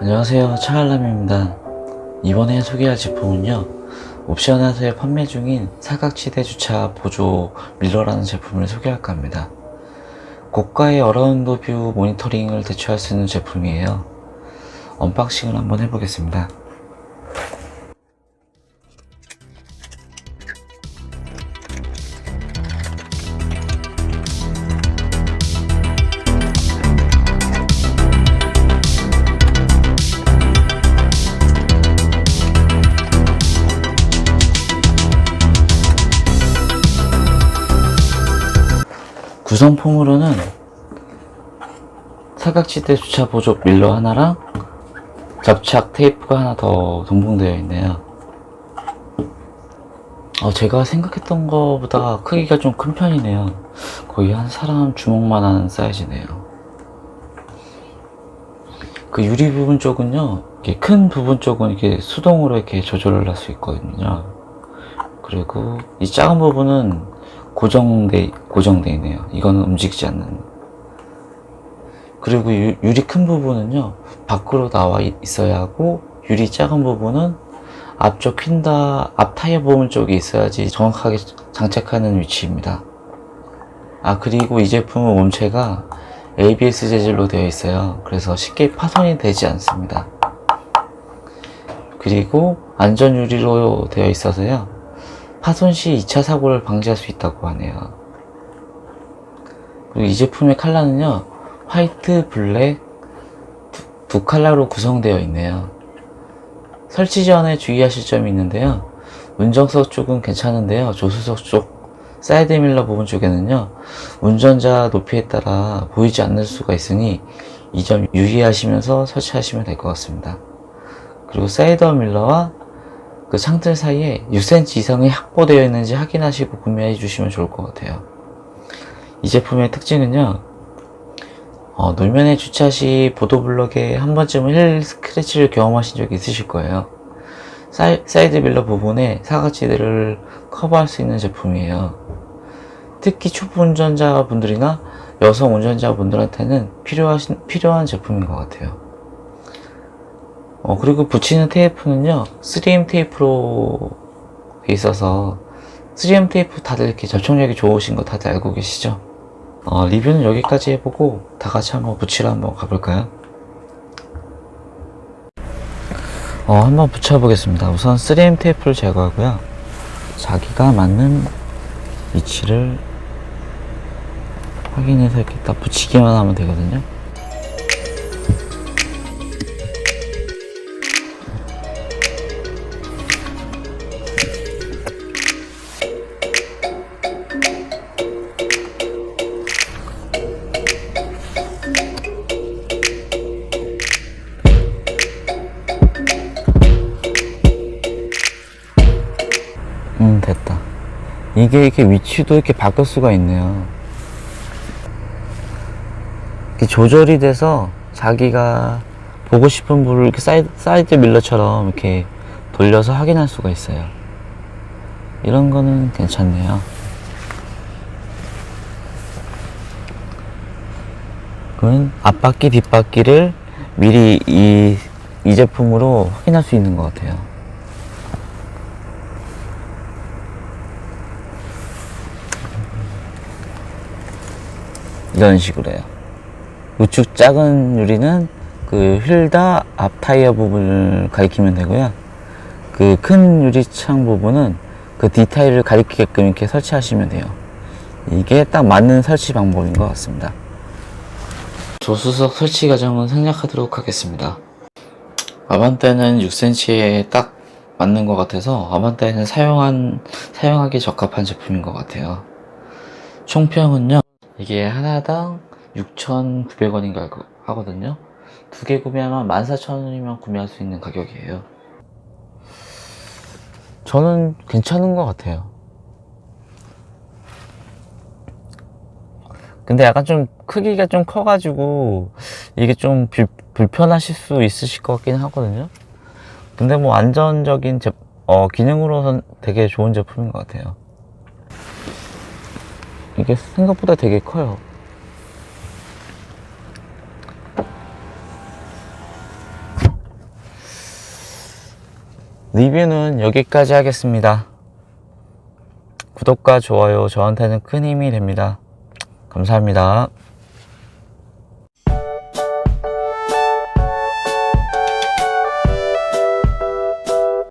안녕하세요. 차알람입니다. 이번에 소개할 제품은요 옵션에서 판매 중인 사각지대 주차 보조 밀러라는 제품을 소개할까 합니다. 고가의 어라운드 뷰 모니터링을 대처할 수 있는 제품이에요. 언박싱을 한번 해보겠습니다 구성품으로는 사각지대 주차 보조 밀러 하나랑 접착 테이프가 하나 더 동봉되어 있네요. 어, 제가 생각했던 것보다 크기가 좀 큰 편이네요. 거의 한 사람 주먹만한 사이즈네요. 그 유리 부분 쪽은요, 이렇게 큰 부분 쪽은 이렇게 수동으로 이렇게 조절을 할 수 있거든요. 그리고 이 작은 부분은 고정돼 고정돼 있네요. 이거는 움직이지 않는. 그리고 유, 유리 큰 부분은요 밖으로 나와 있- 있어야 하고 유리 작은 부분은 앞쪽 휜다 앞 타이어 부분 쪽에 있어야지 정확하게 장착하는 위치입니다. 아 그리고 이 제품은 몸체가 ABS 재질로 되어 있어요. 그래서 쉽게 파손이 되지 않습니다. 그리고 안전 유리로 되어 있어서요. 파손 시 2차 사고를 방지할 수 있다고 하네요. 그리고 이 제품의 컬러는요, 화이트, 블랙 두, 두 컬러로 구성되어 있네요. 설치 전에 주의하실 점이 있는데요. 운전석 쪽은 괜찮은데요. 조수석 쪽 사이드 밀러 부분 쪽에는요, 운전자 높이에 따라 보이지 않을 수가 있으니 이 점 유의하시면서 설치하시면 될 것 같습니다. 그리고 사이드 밀러와 그 창틀 사이에 6cm 이상이 확보되어 있는지 확인하시고 구매해 주시면 좋을 것 같아요. 이 제품의 특징은요, 어, 노면에 주차 시 보도블럭에 한 번쯤은 힐 스크래치를 경험하신 적이 있으실 거예요. 사이, 사이드 밀러 부분에 사각지대를 커버할 수 있는 제품이에요. 특히 초보 운전자분들이나 여성 운전자분들한테는 필요하신, 필요한 제품인 것 같아요. 어, 그리고 붙이는 테이프는요, 3M 테이프로 돼 있어서, 3M 테이프 다들 이렇게 접촉력이 좋으신 거 다들 알고 계시죠? 어, 리뷰는 여기까지 해보고, 다 같이 한번 붙이러 한번 가볼까요? 어, 한번 붙여보겠습니다. 우선 3M 테이프를 제거하고요. 자기가 맞는 위치를 확인해서 이렇게 딱 붙이기만 하면 되거든요. 음, 됐다. 이게 이렇게 위치도 이렇게 바꿀 수가 있네요. 이렇게 조절이 돼서 자기가 보고 싶은 부를 이렇게 사이드, 사이드 밀러처럼 이렇게 돌려서 확인할 수가 있어요. 이런 거는 괜찮네요. 그러면 앞바퀴, 뒷바퀴를 미리 이, 이 제품으로 확인할 수 있는 것 같아요. 이런 식으로 해요. 우측 작은 유리는 그 휠다 앞 타이어 부분을 가리키면 되고요. 그 큰 유리창 부분은 그 디테일을 가리키게끔 이렇게 설치하시면 돼요. 이게 딱 맞는 설치 방법인 것 같습니다. 조수석 설치 과정은 생략하도록 하겠습니다. 아반떼는 6cm에 딱 맞는 것 같아서 아반떼는 사용한, 사용하기 적합한 제품인 것 같아요. 총평은요, 이게 하나당 6,900원인가 하거든요. 두 개 구매하면 14,000원이면 구매할 수 있는 가격이에요. 저는 괜찮은 것 같아요. 근데 약간 좀 크기가 좀 커가지고 이게 좀 불, 불편하실 수 있으실 것 같긴 하거든요. 근데 뭐 안전적인 제, 어, 기능으로선 되게 좋은 제품인 것 같아요. 이게 생각보다 되게 커요. 리뷰는 여기까지 하겠습니다. 구독과 좋아요 저한테는 큰 힘이 됩니다. 감사합니다.